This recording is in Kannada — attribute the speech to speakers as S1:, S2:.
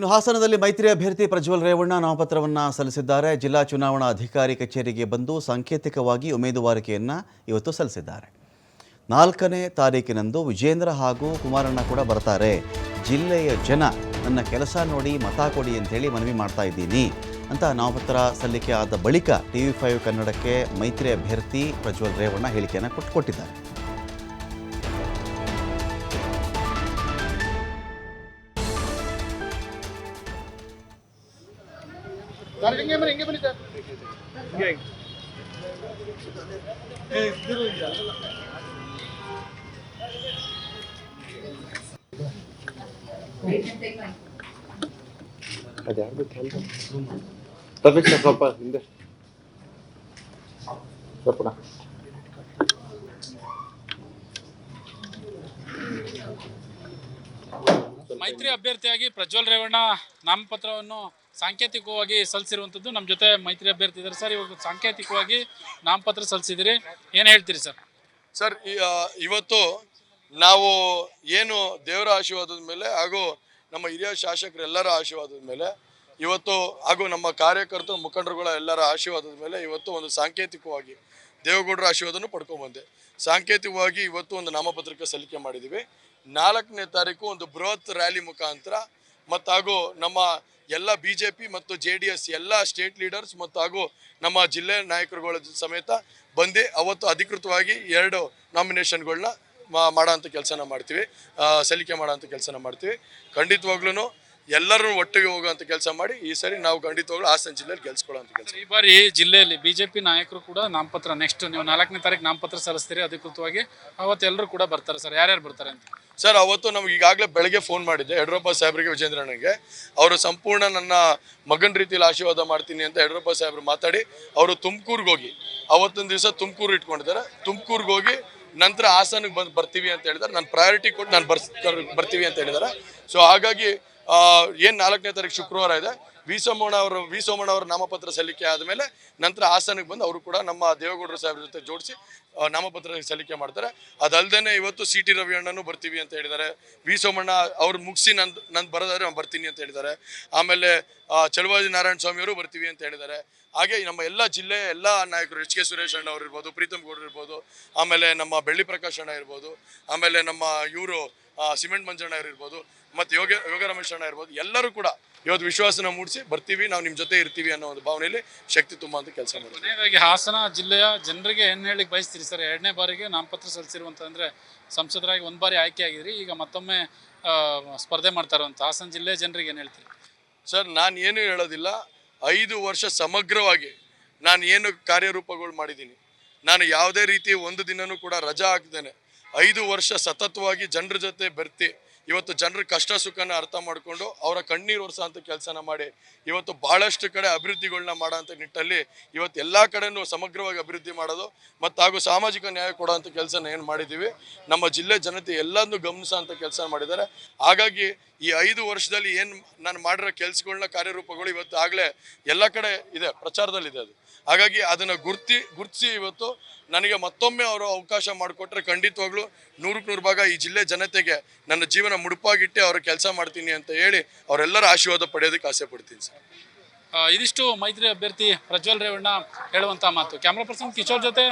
S1: ಇನ್ನು ಹಾಸನದಲ್ಲಿ ಮೈತ್ರಿ ಅಭ್ಯರ್ಥಿ ಪ್ರಜ್ವಲ್ ರೇವಣ್ಣ ನಾಮಪತ್ರವನ್ನು ಸಲ್ಲಿಸಿದ್ದಾರೆ. ಜಿಲ್ಲಾ ಚುನಾವಣಾ ಅಧಿಕಾರಿ ಕಚೇರಿಗೆ ಬಂದು ಸಾಂಕೇತಿಕವಾಗಿ ಉಮೇದುವಾರಿಕೆಯನ್ನು ಇವತ್ತು ಸಲ್ಲಿಸಿದ್ದಾರೆ. ನಾಲ್ಕನೇ ತಾರೀಕಿನಂದು ವಿಜೇಂದ್ರ ಹಾಗೂ ಕುಮಾರಣ್ಣ ಕೂಡ ಬರ್ತಾರೆ. ಜಿಲ್ಲೆಯ ಜನ ನನ್ನ ಕೆಲಸ ನೋಡಿ ಮತ ಕೊಡಿ ಅಂತೇಳಿ ಮನವಿ ಮಾಡ್ತಾ ಇದ್ದೀನಿ ಅಂತ ನಾಮಪತ್ರ ಸಲ್ಲಿಕೆ ಆದ ಬಳಿಕ ಟಿ ವಿ ಫೈವ್ ಕನ್ನಡಕ್ಕೆ ಮೈತ್ರಿ ಅಭ್ಯರ್ಥಿ ಪ್ರಜ್ವಲ್ ರೇವಣ್ಣ ಹೇಳಿಕೆಯನ್ನು ಕೊಟ್ಟು ಕೊಟ್ಟಿದ್ದಾರೆ.
S2: ಸರ್ ಹಿಂಗೆ ಬನ್ನಿ ಹಿಂಗೆ ಬನ್ನಿ ಸರ್
S3: ಅದ್ಯಾರ್ದು ಕ್ಯಾಮ್ರಾ ತರ್ಬೇಕು ಸರ್ ಸ್ವಲ್ಪ ಹಿಂದೆ ಸ್ವಲ್ಪನ
S4: ಮೈತ್ರಿ ಅಭ್ಯರ್ಥಿಯಾಗಿ ಪ್ರಜ್ವಲ್ ರೇವಣ್ಣ ನಾಮಪತ್ರವನ್ನು ಸಾಂಕೇತಿಕವಾಗಿ ಸಲ್ಲಿಸಿರುವಂಥದ್ದು ನಮ್ಮ ಜೊತೆ ಮೈತ್ರಿ ಅಭ್ಯರ್ಥಿ ಇದ್ದಾರೆ. ಸರ್, ಇವಾಗ ಸಾಂಕೇತಿಕವಾಗಿ ನಾಮಪತ್ರ ಸಲ್ಲಿಸಿದಿರಿ ಏನು ಹೇಳ್ತೀರಿ ಸರ್?
S5: ಸರ್ ಇವತ್ತು ನಾವು ಏನು ದೇವರ ಆಶೀರ್ವಾದದ ಮೇಲೆ ಹಾಗೂ ನಮ್ಮ ಹಿರಿಯ ಶಾಸಕರೆಲ್ಲರ ಆಶೀರ್ವಾದದ ಮೇಲೆ ಇವತ್ತು ಹಾಗೂ ನಮ್ಮ ಕಾರ್ಯಕರ್ತರು, ಮುಖಂಡರುಗಳ ಎಲ್ಲರ ಆಶೀರ್ವಾದದ ಮೇಲೆ ಇವತ್ತು ಒಂದು ಸಾಂಕೇತಿಕವಾಗಿ ದೇವೇಗೌಡರ ಆಶೀರ್ವಾದನ್ನು ಪಡ್ಕೊಂಡ್ಬಂದೆ ಸಾಂಕೇತಿಕವಾಗಿ ಇವತ್ತು ಒಂದು ನಾಮಪತ್ರಕ್ಕೆ ಸಲ್ಲಿಕೆ ಮಾಡಿದ್ದೀವಿ. ನಾಲ್ಕನೇ ತಾರೀಕು ಒಂದು ಬೃಹತ್ ರ್ಯಾಲಿ ಮುಖಾಂತರ ಮತ್ತಾಗೂ ನಮ್ಮ ಎಲ್ಲ ಬಿ ಜೆ ಪಿ ಮತ್ತು ಜೆ ಡಿ ಎಸ್ ಎಲ್ಲ ಸ್ಟೇಟ್ ಲೀಡರ್ಸ್ ಮತ್ತು ಹಾಗೂ ನಮ್ಮ ಜಿಲ್ಲೆ ನಾಯಕರುಗಳ ಸಮೇತ ಬಂದು ಅವತ್ತು ಅಧಿಕೃತವಾಗಿ ಎರಡು ನಾಮಿನೇಷನ್ಗಳನ್ನ ಮಾಡೋಂಥ ಕೆಲಸನ ಮಾಡ್ತೀವಿ. ಸಲ್ಲಿಕೆ ಮಾಡೋಂಥ ಕೆಲಸನ ಮಾಡ್ತೀವಿ. ಖಂಡಿತವಾಗ್ಲೂ ಎಲ್ಲರೂ ಒಟ್ಟಿಗೆ ಹೋಗುವಂತ ಕೆಲಸ ಮಾಡಿ ಈ ಸರಿ ನಾವು ಖಂಡಿತವಾಗ್ಲೂ ಹಾಸನ ಜಿಲ್ಲೆಯಲ್ಲಿ ಗೆಲ್ಸ್ಕೊಳ್ಳೋಂಥ ಕೆಲಸ
S4: ಈ ಬಾರಿ ಜಿಲ್ಲೆಯಲ್ಲಿ ಬಿಜೆಪಿ ನಾಯಕರು ಕೂಡ ನಾಮಪತ್ರ ನೆಕ್ಸ್ಟ್ ನೀವು ನಾಲ್ಕನೇ ತಾರೀಕು ನಾಮಪತ್ರ ಸಲ್ಲಿಸ್ತೀರಿ ಅಧಿಕೃತವಾಗಿ. ಅವತ್ತು ಎಲ್ಲರೂ ಕೂಡ ಬರ್ತಾರೆ ಸರ್. ಯಾರ್ಯಾರು ಬರ್ತಾರೆ ಅಂತ?
S5: ಸರ್ ಅವತ್ತು ನಮ್ಗೆ ಈಗಾಗಲೇ ಬೆಳಗ್ಗೆ ಫೋನ್ ಮಾಡಿದ್ದೆ. ಯಡಿಯೂರಪ್ಪ ಸಾಹೇಬ್ರಿಗೆ ವಿಜೇಂದ್ರಣ್ಣಗೆ ಅವರು ಸಂಪೂರ್ಣ ನನ್ನ ಮಗನ ರೀತಿಯಲ್ಲಿ ಆಶೀರ್ವಾದ ಮಾಡ್ತೀನಿ ಅಂತ ಯಡಿಯೂರಪ್ಪ ಸಾಹೇಬ್ರು ಮಾತಾಡಿ ಅವರು ತುಮಕೂರಿಗೆ ಹೋಗಿ ಅವತ್ತೊಂದು ದಿವಸ ತುಮಕೂರು ಇಟ್ಕೊಂಡಿದ್ದಾರೆ. ತುಮಕೂರಿಗೆ ಹೋಗಿ ನಂತರ ಹಾಸನಕ್ಕೆ ಬಂದು ಬರ್ತೀವಿ ಅಂತ ಹೇಳಿದ್ದಾರೆ. ನಾನು ಪ್ರಯಾರಿಟಿ ಕೊಟ್ಟು ನಾನು ಬರ್ಸ್ ಬರ್ತೀವಿ ಅಂತ ಹೇಳಿದ್ದಾರೆ. ಸೊ ಹಾಗಾಗಿ ಏನು ನಾಲ್ಕನೇ ತಾರೀಕು ಶುಕ್ರವಾರ ಇದೆ? ವಿ ಸೋಮಣ್ಣ ಅವರು ವಿ ಸೋಮಣ್ಣ ಅವರ ನಾಮಪತ್ರ ಸಲ್ಲಿಕೆ ಆದಮೇಲೆ ನಂತರ ಹಾಸನಕ್ಕೆ ಬಂದು ಅವರು ಕೂಡ ನಮ್ಮ ದೇವೇಗೌಡರ ಸಾಹೇಬ್ರ ಜೊತೆ ಜೋಡಿಸಿ ನಾಮಪತ್ರ ಸಲ್ಲಿಕೆ ಮಾಡ್ತಾರೆ. ಅದಲ್ದೇ ಇವತ್ತು ಸಿ ಟಿ ರವಿ ಅಣ್ಣನೂ ಬರ್ತೀವಿ ಅಂತ ಹೇಳಿದ್ದಾರೆ. ವಿ ಸೋಮಣ್ಣ ಅವ್ರು ಮುಗಿಸಿ ನಂದು ನಾನು ಬರೋದಾದ್ರೆ ನಾನು ಬರ್ತೀನಿ ಅಂತ ಹೇಳಿದ್ದಾರೆ. ಆಮೇಲೆ ಚಲುವಾಜಿ ನಾರಾಯಣ ಸ್ವಾಮಿ ಅವರು ಬರ್ತೀವಿ ಅಂತ ಹೇಳಿದ್ದಾರೆ. ಹಾಗೆ ನಮ್ಮ ಎಲ್ಲ ಜಿಲ್ಲೆಯ ಎಲ್ಲ ನಾಯಕರು, ಎಚ್ ಕೆ ಸುರೇಶ್ ಅಣ್ಣ ಅವ್ರು ಇರ್ಬೋದು, ಪ್ರೀತಮ್ ಗೌಡ್ರು ಇರ್ಬೋದು, ಆಮೇಲೆ ನಮ್ಮ ಬೆಳ್ಳಿ ಪ್ರಕಾಶ್ ಅಣ್ಣ ಇರ್ಬೋದು, ಆಮೇಲೆ ನಮ್ಮ ಇವರು ಸಿಮೆಂಟ್ ಮಂಜಣ್ಣ ಇರ್ಬೋದು, ಮತ್ತು ಯೋಗ ಯೋಗ ರಮೇಶ್ ಅಣ್ಣ ಇರ್ಬೋದು, ಎಲ್ಲರೂ ಕೂಡ ಇವತ್ತು ವಿಶ್ವಾಸನ ಮೂಡಿಸಿ ಬರ್ತೀವಿ ನಾವು ನಿಮ್ಮ ಜೊತೆ ಇರ್ತೀವಿ ಅನ್ನೋ ಒಂದು ಭಾವನೆಯಲ್ಲಿ ಶಕ್ತಿ ತುಂಬುವಂಥ ಕೆಲಸ ಮಾಡ್ತೀವಿ.
S4: ಕೊನೆಯದಾಗಿ ಹಾಸನ ಜಿಲ್ಲೆಯ ಜನರಿಗೆ ಏನು ಹೇಳಿಕ್ ಬಯಸ್ತೀರಿ ಸರ್. ಎರಡನೇ ಬಾರಿಗೆ ನಾಮಪತ್ರ ಸಲ್ಲಿಸಿರುವಂತಂದ್ರೆ ಸಂಸದರಾಗಿ ಒಂದು ಬಾರಿ ಆಯ್ಕೆ ಆಗಿದ್ರಿ ಈಗ ಮತ್ತೊಮ್ಮೆ ಸ್ಪರ್ಧೆ ಮಾಡ್ತಾರಂತ ಹಾಸನ ಜಿಲ್ಲೆ ಜನರಿಗೆ ಏನು ಹೇಳ್ತೀರಿ?
S5: ಸರ್ ನಾನು ಏನು ಹೇಳೋದಿಲ್ಲ. ಐದು ವರ್ಷ ಸಮಗ್ರವಾಗಿ ನಾನು ಏನು ಕಾರ್ಯರೂಪಗಳು ಮಾಡಿದ್ದೀನಿ. ನಾನು ಯಾವುದೇ ರೀತಿ ಒಂದು ದಿನನೂ ಕೂಡ ರಜಾ ಹಾಕ್ದೇನೆ. ಐದು ವರ್ಷ ಸತತವಾಗಿ ಜನರ ಜೊತೆ ಬೆರ್ತಿ ಇವತ್ತು ಜನರ ಕಷ್ಟ ಸುಖನ ಅರ್ಥ ಮಾಡಿಕೊಂಡು ಅವರ ಕಣ್ಣೀರು ಒರೆಸೋಂಥ ಕೆಲಸನ ಮಾಡಿ, ಇವತ್ತು ಭಾಳಷ್ಟು ಕಡೆ ಅಭಿವೃದ್ಧಿಗಳನ್ನ ಮಾಡೋಂಥ ನಿಟ್ಟಲ್ಲಿ ಇವತ್ತು ಎಲ್ಲ ಕಡೆನೂ ಸಮಗ್ರವಾಗಿ ಅಭಿವೃದ್ಧಿ ಮಾಡೋದು ಮತ್ತು ಹಾಗೂ ಸಾಮಾಜಿಕ ನ್ಯಾಯ ಕೊಡೋಂಥ ಕೆಲಸನ ಏನು ಮಾಡಿದ್ದೀವಿ ನಮ್ಮ ಜಿಲ್ಲೆ ಜನತೆ ಎಲ್ಲದನ್ನೂ ಗಮನಿಸೋಂಥ ಕೆಲಸ ಮಾಡಿದ್ದಾರೆ. ಹಾಗಾಗಿ ಈ ಐದು ವರ್ಷದಲ್ಲಿ ಏನು ನಾನು ಮಾಡಿರೋ ಕೆಲಸಗಳನ್ನ ಕಾರ್ಯರೂಪಗಳು ಇವತ್ತು ಆಗಲೇ ಎಲ್ಲ ಕಡೆ ಇದೆ, ಪ್ರಚಾರದಲ್ಲಿದೆ ಅದು. ಹಾಗಾಗಿ ಅದನ್ನು ಗುರ್ತಿ, ಗುರ್ತಿಸಿ ಇವತ್ತು ನನಗೆ ಮತ್ತೊಮ್ಮೆ ಅವರು ಅವಕಾಶ ಮಾಡಿಕೊಟ್ರೆ ಖಂಡಿತವಾಗ್ಲೂ ನೂರಕ್ಕೆ ನೂರು ಭಾಗ ಈ ಜಿಲ್ಲೆ ಜನತೆಗೆ ನನ್ನ ಜೀವನ ಮುಡುಪಾಗಿಟ್ಟೆ ಅವರ ಕೆಲಸ ಮಾಡ್ತೀನಿ ಅಂತ ಹೇಳಿ ಅವರೆಲ್ಲರ ಆಶೀರ್ವಾದ ಪಡೆಯೋದಕ್ಕೆ ಆಸೆ ಪಡ್ತೀನಿ ಸರ್.
S4: ಇದಿಷ್ಟು ಮೈತ್ರಿ ಅಭ್ಯರ್ಥಿ ಪ್ರಜ್ವಲ್ ರೇವಣ್ಣ ಹೇಳುವಂಥ ಮಾತು. ಕ್ಯಾಮ್ರಾ ಪರ್ಸನ್ ಕಿಶೋರ್ ಜೊತೆ